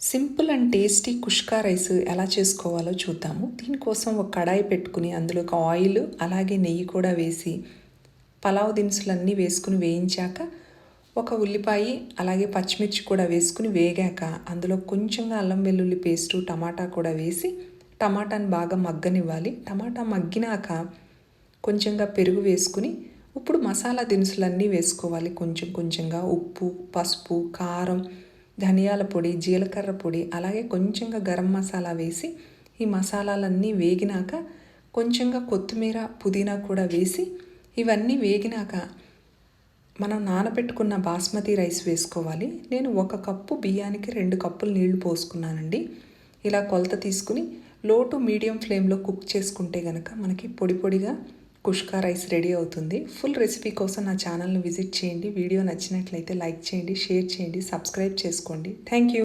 Simple and tasty kushka rice ఎలా చేసుకోవాలో చూద్దాము. దీనికోసం ఒక కడాయి పెట్టుకుని అందులో ఒక ఆయిల్ అలాగే నెయ్యి కూడా వేసి పలావ్ దినుసులన్నీ వేసుకుని వేయించాక ఒక ఉల్లిపాయ అలాగే పచ్చిమిర్చి కూడా వేసుకుని వేగాక అందులో కొంచెంగా అల్లం వెల్లుల్లి పేస్టు టమాటా కూడా వేసి టమాటాని బాగా మగ్గనివ్వాలి. టమాటా మగ్గినాక కొంచెంగా పెరుగు వేసుకుని ఇప్పుడు మసాలా దినుసులన్నీ వేసుకోవాలి. కొంచెం కొంచెంగా ఉప్పు పసుపు కారం ధనియాల పొడి జీలకర్ర పొడి అలాగే కొంచెంగా గరం మసాలా వేసి ఈ మసాలాలన్నీ వేగినాక కొంచెంగా కొత్తిమీర పుదీనా కూడా వేసి ఇవన్నీ వేగినాక మనం నానబెట్టుకున్న బాస్మతి రైస్ వేసుకోవాలి. నేను ఒక కప్పు బియ్యానికి రెండు కప్పులు నీళ్ళు పోసుకున్నానండి. ఇలా కొలత తీసుకుని లో టు మీడియం ఫ్లేమ్లో కుక్ చేసుకుంటే కనుక మనకి పొడి పొడిగా కుష్కా రైస్ రెడీ అవుతుంది. ఫుల్ రెసిపీ కోసం నా ఛానల్ని విజిట్ చేయండి. వీడియో నచ్చినట్లయితే లైక్ చేయండి షేర్ చేయండి సబ్స్క్రైబ్ చేసుకోండి. Thank you.